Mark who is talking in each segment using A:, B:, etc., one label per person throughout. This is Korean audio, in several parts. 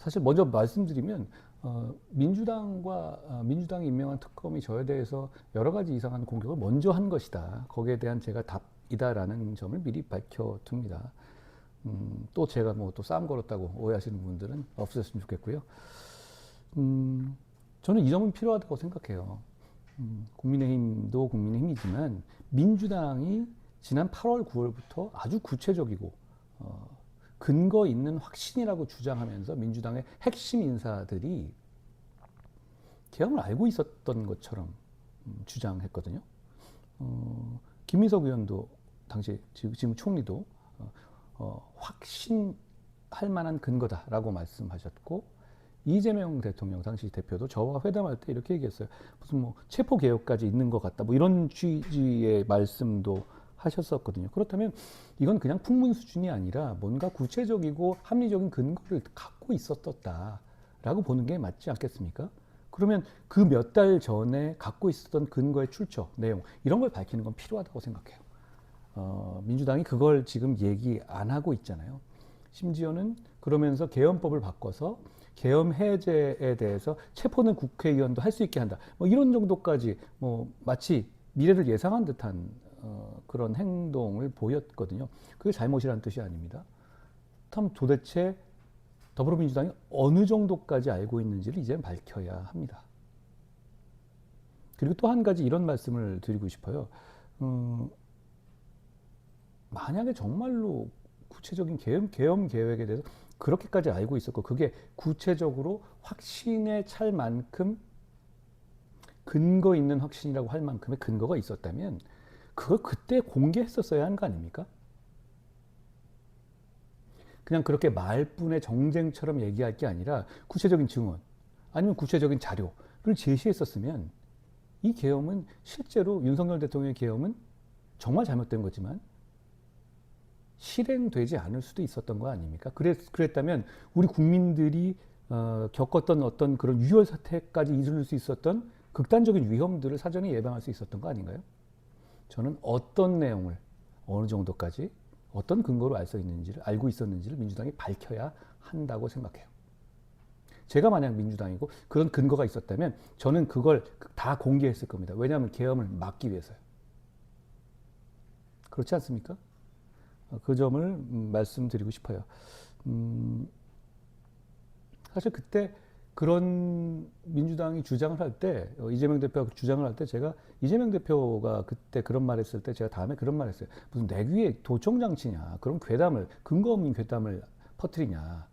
A: 사실 먼저 말씀드리면 어, 민주당과 어, 민주당이 임명한 특검이 저에 대해서 여러 가지 이상한 공격을 먼저 한 것이다. 거기에 대한 제가 답이다라는 점을 미리 밝혀둡니다. 음, 또 제가 뭐 또 싸움 걸었다고 오해하시는 분들은 없으셨으면 좋겠고요. 음, 저는 이 점은 필요하다고 생각해요. 음, 국민의힘도 국민의힘이지만 민주당이 지난 8월, 9월부터 아주 구체적이고 어, 근거 있는 확신이라고 주장하면서 민주당의 핵심 인사들이 개혁을 알고 있었던 것처럼 음, 주장했거든요. 어, 김민석 의원도 당시 지금 총리도 어, 어, 확신할 만한 근거다라고 말씀하셨고 이재명 대통령 당시 대표도 저와 회담할 때 이렇게 얘기했어요. 무슨 뭐 체포 개혁까지 있는 것 같다. 뭐 이런 취지의 말씀도 하셨었거든요. 그렇다면 이건 그냥 풍문 수준이 아니라 뭔가 구체적이고 합리적인 근거를 갖고 있었다라고 보는 게 맞지 않겠습니까? 그러면 그 몇 달 전에 갖고 있었던 근거의 출처, 내용 이런 걸 밝히는 건 필요하다고 생각해요. 어, 민주당이 그걸 지금 얘기 안 하고 있잖아요. 심지어는 그러면서 개헌법을 바꿔서 계엄 해제에 대해서 체포는 국회의원도 할 수 있게 한다. 뭐 이런 정도까지 뭐 마치 미래를 예상한 듯한 어, 그런 행동을 보였거든요. 그게 잘못이라는 뜻이 아닙니다. 참 도대체 더불어민주당이 어느 정도까지 알고 있는지를 이제 밝혀야 합니다. 그리고 또 한 가지 이런 말씀을 드리고 싶어요. 음, 만약에 정말로 구체적인 계엄, 계엄 계획에 대해서 그렇게까지 알고 있었고 그게 구체적으로 확신에 찰 만큼 근거 있는 확신이라고 할 만큼의 근거가 있었다면 그걸 그때 공개했었어야 하는 거 아닙니까? 그냥 그렇게 말뿐의 정쟁처럼 얘기할 게 아니라 구체적인 증언 아니면 구체적인 자료를 제시했었으면 이 계엄은 실제로 윤석열 대통령의 계엄은 정말 잘못된 거지만 실행되지 않을 수도 있었던 거 아닙니까? 그랬, 그랬다면 우리 국민들이 어, 겪었던 어떤 그런 유혈 사태까지 이룰 수 있었던 극단적인 위험들을 사전에 예방할 수 있었던 거 아닌가요? 저는 어떤 내용을 어느 정도까지 어떤 근거로 알 수 있는지를 알고 있었는지를 민주당이 밝혀야 한다고 생각해요. 제가 만약 민주당이고 그런 근거가 있었다면 저는 그걸 다 공개했을 겁니다. 왜냐하면 계엄을 막기 위해서요. 그렇지 않습니까? 어, 그 점을 음, 말씀드리고 싶어요. 음, 사실 그때 그런 민주당이 주장을 할 때, 어, 이재명 대표가 주장을 할 때 제가 이재명 대표가 그때 그런 말 했을 때 제가 다음에 그런 말 했어요. 무슨 내귀에 도청 장치냐. 그런 괴담을, 근거 없는 괴담을 퍼뜨리냐.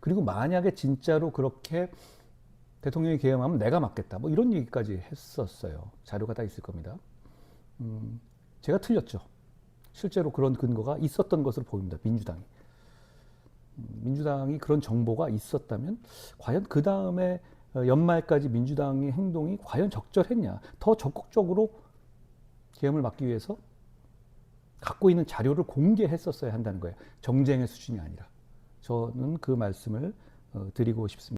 A: 그리고 만약에 진짜로 그렇게 대통령이 계엄하면 내가 맡겠다. 뭐 이런 얘기까지 했었어요. 자료가 다 있을 겁니다. 음, 제가 틀렸죠. 실제로 그런 근거가 있었던 것으로 보입니다. 민주당이. 음, 민주당이 그런 정보가 있었다면 과연 그 다음에 어, 연말까지 민주당의 행동이 과연 적절했냐? 더 적극적으로 계엄을 막기 위해서 갖고 있는 자료를 공개했었어야 한다는 거예요. 정쟁의 수준이 아니라. 저는 그 말씀을 어, 드리고 싶습니다.